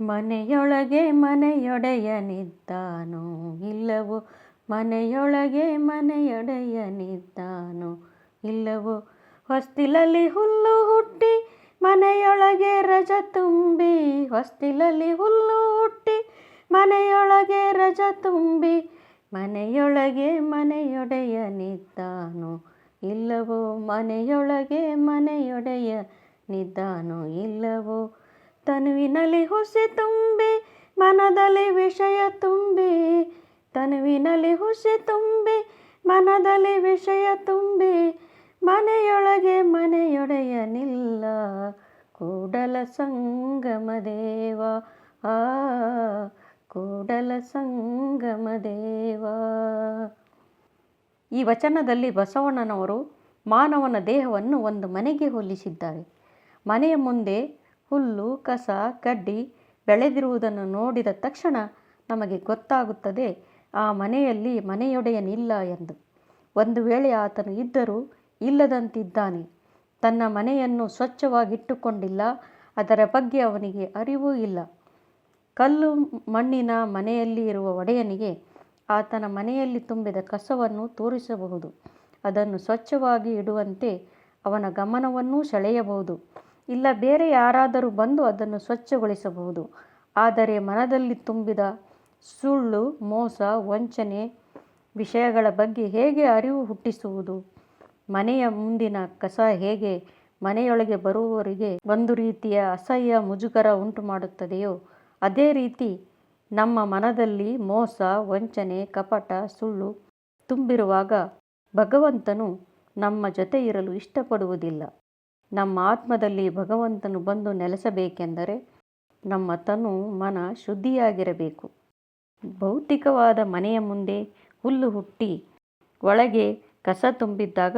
ಮನೆಯೊಳಗೆ ಮನೆಯೊಡೆಯನಿದ್ದಾನೋ? ಇಲ್ಲವೋ? ಮನೆಯೊಳಗೆ ಮನೆಯೊಡೆಯನಿದ್ದಾನೋ? ಇಲ್ಲವೋ? ಹೊಸ್ತಿಲಲ್ಲಿ ಹುಲ್ಲು ಹುಟ್ಟಿ ಮನೆಯೊಳಗೆ ರಜ ತುಂಬಿ, ಹೊಸ್ತಿಲಲ್ಲಿ ಹುಲ್ಲು ಹುಟ್ಟಿ ಮನೆಯೊಳಗೆ ರಜ ತುಂಬಿ ಮನೆಯೊಳಗೆ ಮನೆಯೊಡೆಯನಿದ್ದಾನೋ? ಇಲ್ಲವೋ? ಮನೆಯೊಳಗೆ ಮನೆಯೊಡೆಯನಿದ್ದಾನೋ? ಇಲ್ಲವೋ? ತನುವಿನಲ್ಲಿ ಹುಸಿ ತುಂಬಿ, ಮನದಲ್ಲಿ ವಿಷಯ ತುಂಬಿ. ತನುವಿನಲ್ಲಿ ಹುಸಿ ತುಂಬಿ, ಮನದಲ್ಲಿ ವಿಷಯ ತುಂಬಿ. ಮನೆಯೊಳಗೆ ಮನೆಯೊಡೆಯನಿಲ್ಲ, ಕೂಡಲ ಸಂಗಮ ದೇವ. ಆ, ಕೂಡಲ ಸಂಗಮ ದೇವ. ಈ ವಚನದಲ್ಲಿ ಬಸವಣ್ಣನವರು ಮಾನವನ ದೇಹವನ್ನು ಒಂದು ಮನೆಗೆ ಹೋಲಿಸಿದ್ದಾರೆ. ಮನೆಯ ಮುಂದೆ ಹುಲ್ಲು, ಕಸ ಕಡ್ಡಿ ಬೆಳೆದಿರುವುದನ್ನು ನೋಡಿದ ತಕ್ಷಣ ನಮಗೆ ಗೊತ್ತಾಗುತ್ತದೆ, ಆ ಮನೆಯಲ್ಲಿ ಮನೆಯೊಡೆಯನಿಲ್ಲ ಎಂದು. ಒಂದು ವೇಳೆ ಆತನು ಇದ್ದರೂ ಇಲ್ಲದಂತಿದ್ದಾನೆ. ತನ್ನ ಮನೆಯನ್ನು ಸ್ವಚ್ಛವಾಗಿಟ್ಟುಕೊಂಡಿಲ್ಲ, ಅದರ ಬಗ್ಗೆ ಅವನಿಗೆ ಅರಿವೂ ಇಲ್ಲ. ಕಲ್ಲು ಮಣ್ಣಿನ ಮನೆಯಲ್ಲಿ ಇರುವ ಒಡೆಯನಿಗೆ ಆತನ ಮನೆಯಲ್ಲಿ ತುಂಬಿದ ಕಸವನ್ನು ತೋರಿಸಬಹುದು. ಅದನ್ನು ಸ್ವಚ್ಛವಾಗಿ ಇಡುವಂತೆ ಅವನ ಗಮನವನ್ನೂ ಸೆಳೆಯಬಹುದು. ಇಲ್ಲ, ಬೇರೆ ಯಾರಾದರೂ ಬಂದು ಅದನ್ನು ಸ್ವಚ್ಛಗೊಳಿಸಬಹುದು. ಆದರೆ ಮನದಲ್ಲಿ ತುಂಬಿದ ಸುಳ್ಳು, ಮೋಸ, ವಂಚನೆ ವಿಷಯಗಳ ಬಗ್ಗೆ ಹೇಗೆ ಅರಿವು ಹುಟ್ಟಿಸುವುದು? ಮನೆಯ ಮುಂದಿನ ಕಸ ಹೇಗೆ ಮನೆಯೊಳಗೆ ಬರುವವರಿಗೆ ಒಂದು ರೀತಿಯ ಅಸಹ್ಯ ಮುಜುಗರ ಉಂಟು ಮಾಡುತ್ತದೆಯೋ ಅದೇ ರೀತಿ ನಮ್ಮ ಮನದಲ್ಲಿ ಮೋಸ, ವಂಚನೆ, ಕಪಟ, ಸುಳ್ಳು ತುಂಬಿರುವಾಗ ಭಗವಂತನು ನಮ್ಮ ಜೊತೆ ಇರಲು ಇಷ್ಟಪಡುವುದಿಲ್ಲ. ನಮ್ಮ ಆತ್ಮದಲ್ಲಿ ಭಗವಂತನು ಬಂದು ನೆಲೆಸಬೇಕೆಂದರೆ ನಮ್ಮ ತನು ಮನ ಶುದ್ಧಿಯಾಗಿರಬೇಕು. ಭೌತಿಕವಾದ ಮನೆಯ ಮುಂದೆ ಹುಲ್ಲು ಹುಟ್ಟಿ ಒಳಗೆ ಕಸ ತುಂಬಿದ್ದಾಗ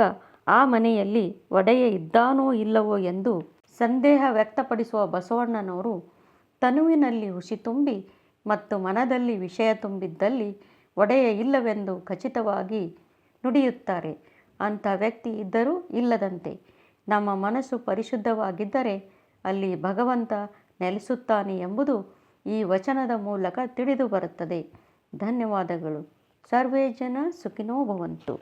ಆ ಮನೆಯಲ್ಲಿ ಒಡೆಯ ಇದ್ದಾನೋ ಇಲ್ಲವೋ ಎಂದು ಸಂದೇಹ ವ್ಯಕ್ತಪಡಿಸುವ ಬಸವಣ್ಣನವರು ತನುವಿನಲ್ಲಿ ಹುಸಿ ತುಂಬಿ ಮತ್ತು ಮನದಲ್ಲಿ ವಿಷಯ ತುಂಬಿದ್ದಲ್ಲಿ ಒಡೆಯ ಇಲ್ಲವೆಂದು ಖಚಿತವಾಗಿ ನುಡಿಯುತ್ತಾರೆ. ಅಂಥ ವ್ಯಕ್ತಿ ಇದ್ದರೂ ಇಲ್ಲದಂತೆ ನಮ್ಮ ಮನಸ್ಸು ಪರಿಶುದ್ಧವಾಗಿದ್ದರೆ ಅಲ್ಲಿ ಭಗವಂತ ನೆಲೆಸುತ್ತಾನೆ ಎಂಬುದು ಈ ವಚನದ ಮೂಲಕ ತಿಳಿದು ಬರುತ್ತದೆ. ಧನ್ಯವಾದಗಳು. ಸರ್ವೇ ಜನ ಸುಖಿನೋ ಭವಂತು.